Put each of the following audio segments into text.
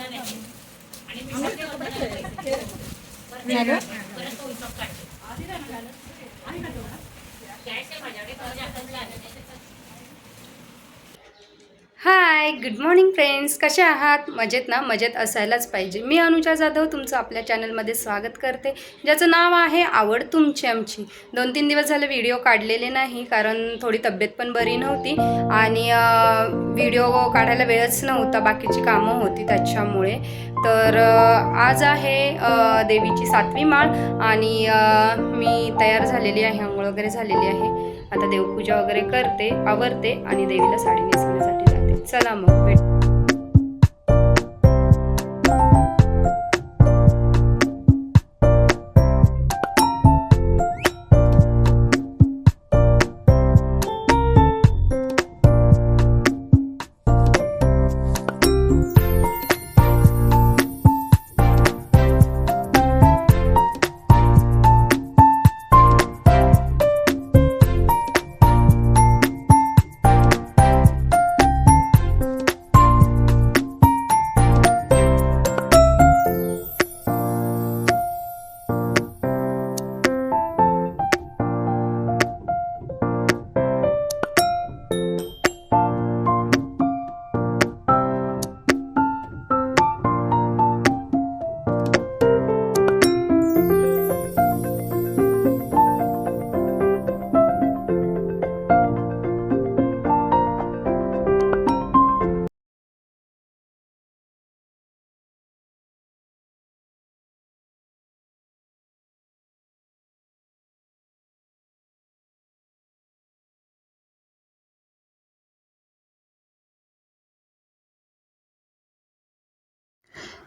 आणि मी परत तो guess hi good morning friends कसे आहात? मजेत ना? मजेत असायलाच पाहिजे. मी अनुजा जाधव तुमचं आपल्या चॅनलमध्ये स्वागत करते. ज्याचं नाव आहे आवड तुमची आमची. दोन तीन दिवस झाले व्हिडिओ काढलेले नाही कारण थोडी तब्येत पण बरी नव्हती. आणि व्हिडिओ काढायला वेळच नव्हता. बाकीची कामं होती त्याच्यामुळे. तर आज आहे देवीची सातवी माळ. आणि मी तयार झालेली आहे आंघोळ वगैरे झालेली आहे. आता देवपूजा वगैरे करते आवरते आणि देवीला साडी नेसवण्यासाठी जाते चला मग भेट.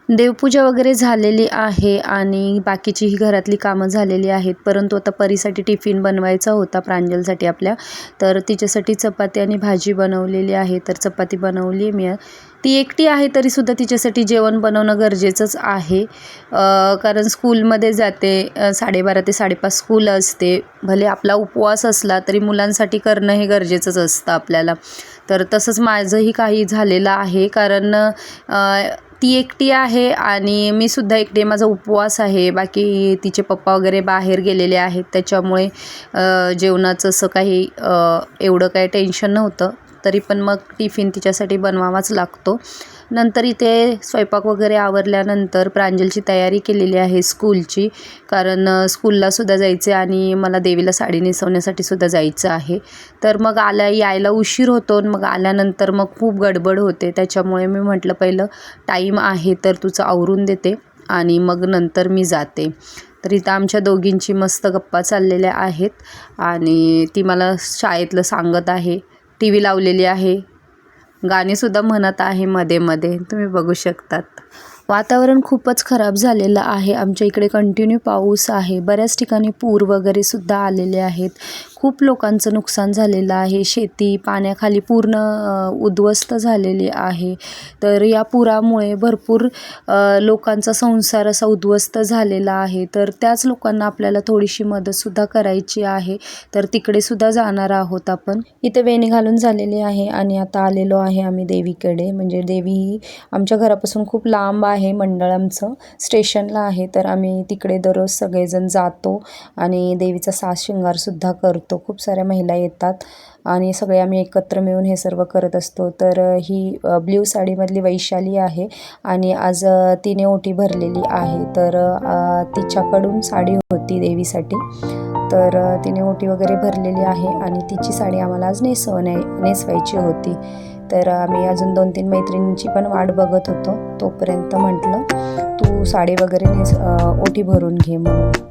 देवपूजा वगैरे झालेली आहे आणि बाकीचीही घरातली कामं झालेली आहेत. परंतु आता परीसाठी टिफिन बनवायचा होता प्रांजलसाठी आपल्या. तर तिच्यासाठी चपाती आणि भाजी बनवलेली आहे. तर चपाती बनवली मी. ती एकटी आहे तरीसुद्धा तिच्यासाठी जेवण बनवणं गरजेचंच आहे. कारण स्कूलमध्ये जाते. साडेबारा ते साडेपाच स्कूल असते. भले आपला उपवास असला तरी मुलांसाठी करणं हे गरजेचंच असतं आपल्याला. तर तसंच माझंही काही झालेलं आहे. कारण ती एकटी आहे आणि मी सुद्धा एकटी आहे. माझा उपवास आहे बाकी तिचे पप्पा वगैरे बाहेर गेलेले आहेत त्याच्यामुळे जेवणाचं असं काही एवढं काही टेन्शन नव्हतं तरी पण मग टिफिन तिच्यासाठी बनवावाच लागतो. नंतर इथे स्वयंपाक वगैरे आवरल्यानंतर प्रांजलची तयारी केलेली आहे स्कूलची. कारण स्कूललासुद्धा जायचं आणि मला देवीला साडी नेसवण्यासाठी सुद्धा जायचं आहे. तर मग आल्या यायला उशीर होतो आणि मग आल्यानंतर मग खूप गडबड होते. त्याच्यामुळे मी म्हटलं पहिलं टाईम आहे तर तुझं आवरून देते आणि मग नंतर मी जाते. तर इथं आमच्या दोघींची मस्त गप्पा चाललेल्या आहेत आणि ती मला शाळेतलं सांगत आहे. टी व्ही लावलेली आहे. गाणीसुद्धा म्हणत आहे मध्ये मध्ये. तुम्ही बघू शकतात. वातावरण खूपच खराब झालेलं आहे. आमच्या इकडे कंटिन्यू पाऊस आहे. बऱ्याच ठिकाणी पूर वगैरे सुद्धा आलेले आहेत. खूप लोकांचं नुकसान झालेलं आहे. शेती पाण्याखाली पूर्ण उद्ध्वस्त झालेली आहे. तर या पुरामुळे भरपूर लोकांचा संसार असा उद्ध्वस्त झालेला आहे. तर त्याच लोकांना आपल्याला थोडीशी मदतसुद्धा करायची आहे. तर तिकडेसुद्धा जाणार आहोत आपण. इथे वेणी घालून झालेली आहे आणि आता आलेलो आहे आम्ही देवीकडे. म्हणजे देवी ही आमच्या घरापासून खूप लांब आहे मंडळ आमचं. स्टेशनला आहे. तर आम्ही तिकडे दररोज सगळेजण जातो आणि देवीचा साज शृंगारसुद्धा करतो. खूप साऱ्या महिला येतात आणि सगळे आम्ही एकत्र मिळून हे सर्व करत असतो. तर ही ब्ल्यू साडीमधली वैशाली आहे आणि आज तिने ओटी भरलेली आहे. तर तिच्याकडून साडी होती देवीसाठी. तर तिने ओटी वगैरे भरलेली आहे आणि तिची साडी आम्हाला आज नेसव नेसवायची होती. तर आम्ही अजून दोन तीन मैत्रिणींची पण वाट बघत होतो. तोपर्यंत म्हटलं तू साडी वगैरे नेस ओटी भरून घे म्हणून.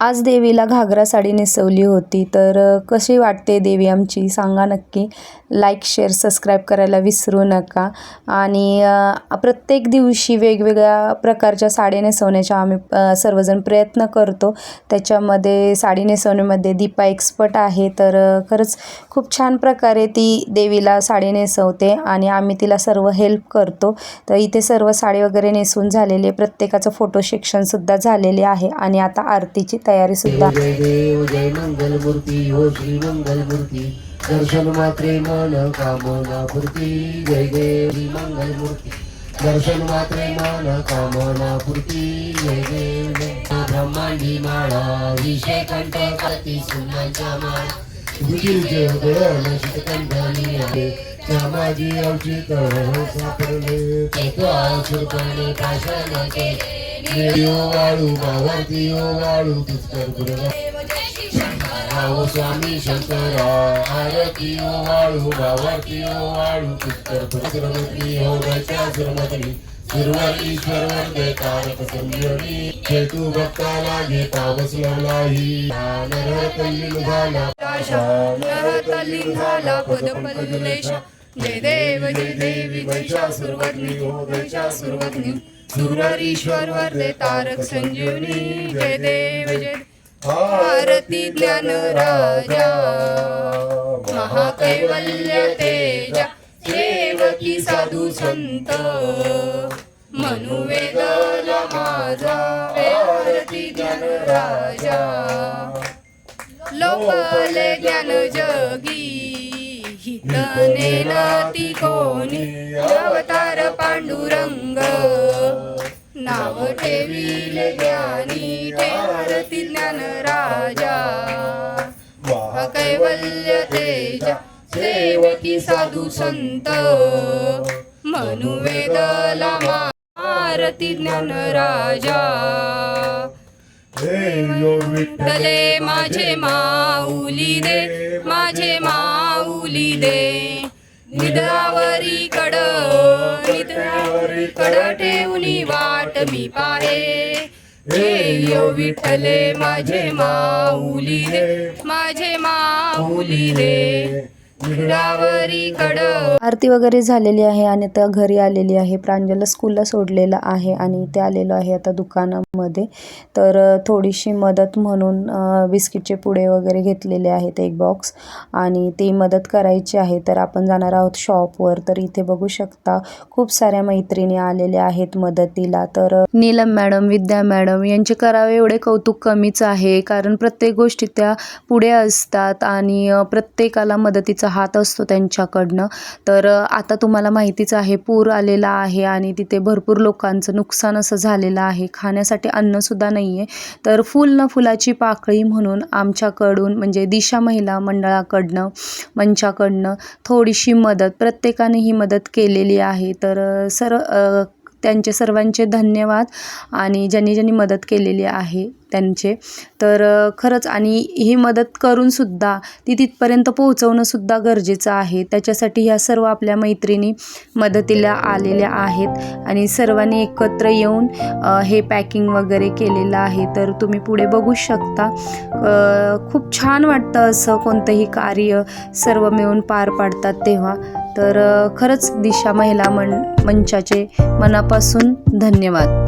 आज देवीला घागरा साडी नेसवली होती तर कशी वाटते देवी आमची? सांगा नक्की. लाईक शेअर सबस्क्राईब करायला विसरू नका. आणि प्रत्येक दिवशी वेगवेगळ्या प्रकारच्या साड्या नेसवण्याच्या आम्ही सर्वजण प्रयत्न करतो. त्याच्यामध्ये साडी नेसवण्यामध्ये दीपा एक्सपर्ट आहे तर खरंच खूप छान प्रकारे ती देवीला साडी नेसवते आणि आम्ही तिला सर्व हेल्प करतो. तर इथे सर्व साडी वगैरे नेसून झालेले प्रत्येकाचं फोटो सेक्शनसुद्धा झालेले आहे आणि आता आरतीची तयारी सुद्धा जय देव जय मंगल हो श्री मंगल दर्शन मात्रे मन कामना पूर्ती जय देव श्री मंगल मूर्ती दर्शन मात्रे मन कामना पूर्ती जय देव ब्रह्मांडी माळा विषय कंठ करती सुनाच्या माळा. विजय हृदय शीतकंठानी आहे श्यामाजी माझी सापडले ते तो सुरपणे प्राशन केले देव वाळू भावार्थी ओ वाळू पुष्कर गुरुवा भाऊ स्वामी शंकरा आरती ओ वाळू भावार्थी ओ वाळू पुष्कर पुष्करमती हो गच्या सुरमती सुरवर ईश्वर वंदे कारक संजीवनी हेतू भक्ताला घेता बसलाही नर तल्लीन झाला नरतलीन झाला पद पल्लेश जय देव जय देवी जयच्या सुरवदनी हो जयच्या सुरवदनी सुरवरीश्वर वरदे तारक संजीवनी जय देव जय भारती ज्ञान राजा महाकैवल्य तेजा सेवकी साधू संत। मनुवेदला माझा भारती ज्ञान राजा लोकले ज्ञान जगी हितने नाती कोणी अवतार पांडुरंग। नाव ठेविले ज्ञानी ठेवरती ज्ञान राजा. कैवल्य तेजा सेवकी साधू संत. मनुवेदला मारती ज्ञान राजा. विठ्ठले माझे माऊली दे माझे माऊली दे. निद्रावरी कड निद्रावरी कड ठेवली वाट मी पाहे. हे यो विठले माझे माऊली रे माझे माऊली रे. आरती वगैरे झालेली आहे आणि त्या घरी आलेली आहे. प्रांजल स्कूलला सोडलेलं आहे आणि इथे आलेलो आहे आता दुकानामध्ये. तर थोडीशी मदत म्हणून बिस्किटचे पुडे वगैरे घेतलेले आहेत एक बॉक्स आणि ती मदत करायची आहे. तर आपण जाणार आहोत शॉपवर तर इथे बघू शकता खूप साऱ्या मैत्रिणी आलेल्या आहेत मदतीला. तर नीलम मॅडम विद्या मॅडम यांचे करावे एवढे कौतुक कमीच आहे. कारण प्रत्येक गोष्टी त्या पुढे असतात आणि प्रत्येकाला मदतीचा राहत असतो त्यांच्याकडनं. तर आता तुम्हाला माहितीच आहे पूर आलेला आहे आणि तिथे भरपूर लोकांचं नुकसान असं झालेलं आहे. खाण्यासाठी अन्नसुद्धा नाही आहे तर फुल न फुलाची पाकळी म्हणून आमच्याकडून म्हणजे दिशा महिला मंडळाकडनं मंचाकडनं थोडीशी मदत प्रत्येकाने ही मदत केलेली आहे. तर सर त्यांचे सर्वांचे धन्यवाद आणि ज्यांनी ज्यांनी मदत केलेली आहे त्यांचे. तर खरंच आणि ही मदत करूनसुद्धा ती तिथपर्यंत पोहोचवणंसुद्धा गरजेचं आहे. त्याच्यासाठी ह्या सर्व आपल्या मैत्रिणी मदतीला आलेल्या आहेत आणि सर्वांनी एकत्र येऊन हे पॅकिंग वगैरे केलेलं आहे. तर तुम्ही पुढे बघू शकता. खूप छान वाटतं असं कोणतंही कार्य सर्व मिळून पार पाडतात तेव्हा. तर खरंच दिशा महिला मंड मंचाचे मनापासून धन्यवाद.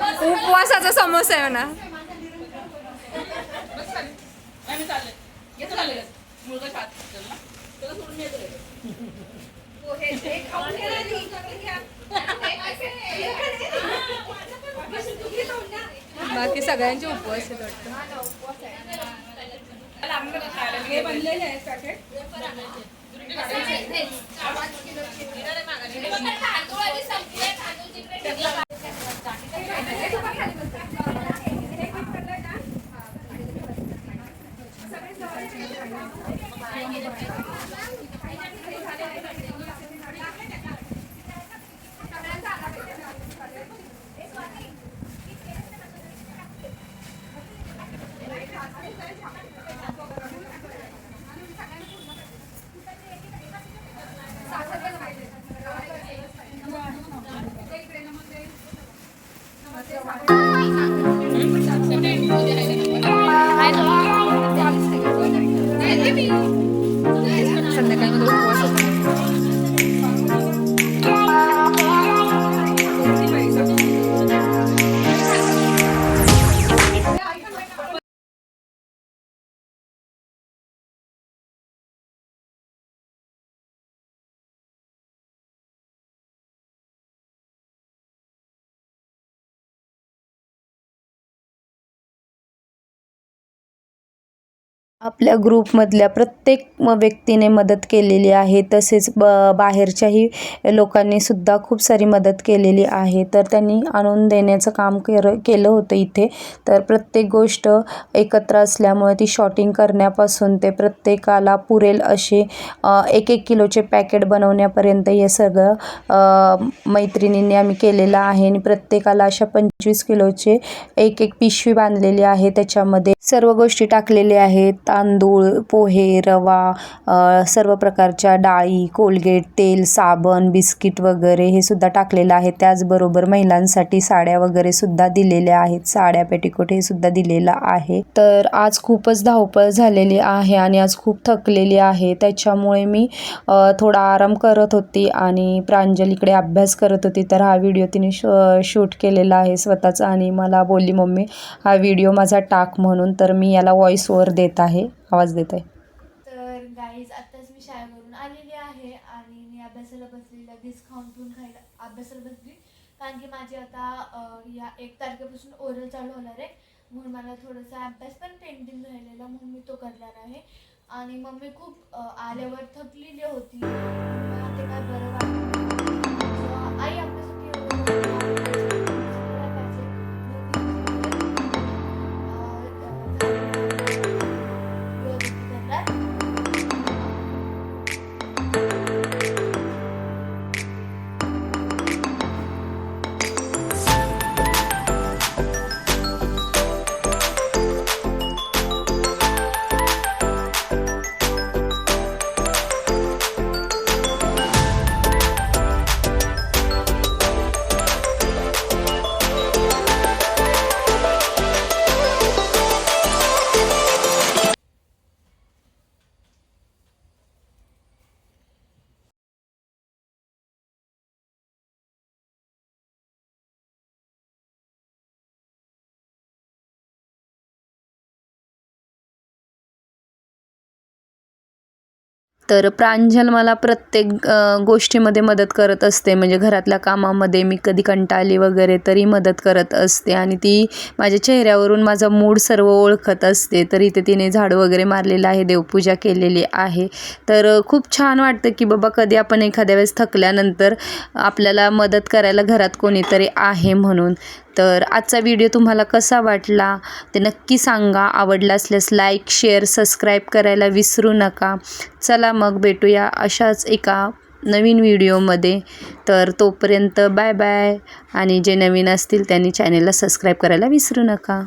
उपवासाचा समोसा आहे ना बाकी सगळ्यांचे उपवास आहेत वाटतं. आपल्या ग्रुपमधल्या प्रत्येक व्यक्तीने मदत केलेली आहे. तसेच ब बाहेरच्याही लोकांनी सुद्धा खूप सारी मदत केलेली आहे. तर त्यांनी आणून देण्याचं काम कर केलं होतं इथे. तर प्रत्येक गोष्ट एकत्र असल्यामुळे ती शॉटिंग करण्यापासून ते प्रत्येकाला पुरेल असे एक एक किलोचे पॅकेट बनवण्यापर्यंत हे सगळं मैत्रिणींनी आम्ही केलेलं आहे. आणि प्रत्येकाला अशा पंचवीस किलोचे एक एक पिशवी बांधलेली आहे. त्याच्यामध्ये सर्व गोष्टी टाकलेल्या आहेत. तांदूळ पोहे रवा सर्व प्रकारच्या डाळी कोलगेट तेल साबण बिस्किट वगैरे हे सुद्धा टाकलेलं आहे. त्याचबरोबर महिलांसाठी साड्या वगैरे सुद्धा दिलेल्या आहेत. साड्या पेटिकोट हे सुद्धा दिलेलं आहे. तर आज खूपच धावपळ झालेली आहे आणि आज खूप थकलेली आहे. त्याच्यामुळे मी थोडा आराम करत होती आणि प्रांजलीकडे अभ्यास करत होती. तर हा व्हिडिओ तिने श शूट केलेला आहे स्वतःचा आणि मला बोलली मम्मी हा व्हिडिओ माझा टाक म्हणून तर मी याला व्हॉइस ओव्हर देत आहे. आवाज देत आहे. तर गाईज आत्ताच मी शाळेवरून आलेली आहे आणि मी अभ्यासाला बसलेली लगेच खाऊन पिऊन खायला अभ्यासाला बसली. कारण की माझी आता या एक तारखेपासून ओरल चालू होणार आहे. म्हणून मला थोडासा अभ्यास पण पेंडिंग राहिलेला म्हणून मी तो करणार आहे. आणि मम्मी खूप आल्यावर थकलेली होती. ते काय बरं वाटलं आई आपल्यासाठी तर प्रांजल मला प्रत्येक गोष्टीमध्ये मदत करत असते. म्हणजे घरातल्या कामामध्ये मी कधी कंटाळली वगैरे तरी मदत करत असते. आणि ती माझ्या चेहऱ्यावरून माझा मूड सर्व ओळखत असते. तर इथे तिने झाडू वगैरे मारलेलं आहे देवपूजा केलेली आहे. तर खूप छान वाटतं की बाबा कधी आपण एखाद्या वेळेस थकल्यानंतर आपल्याला मदत करायला घरात कोणीतरी आहे म्हणून. तर आजचा व्हिडिओ तुम्हाला कसा वाटला ते नक्की सांगा. आवडला असल्यास लाईक शेअर सबस्क्राईब करायला विसरू नका. चला मग भेटूया अशाच एका नवीन व्हिडिओमध्ये तर तोपर्यंत बाय बाय आणि जे नवीन असतील त्यांनी चॅनेलला सबस्क्राईब करायला विसरू नका.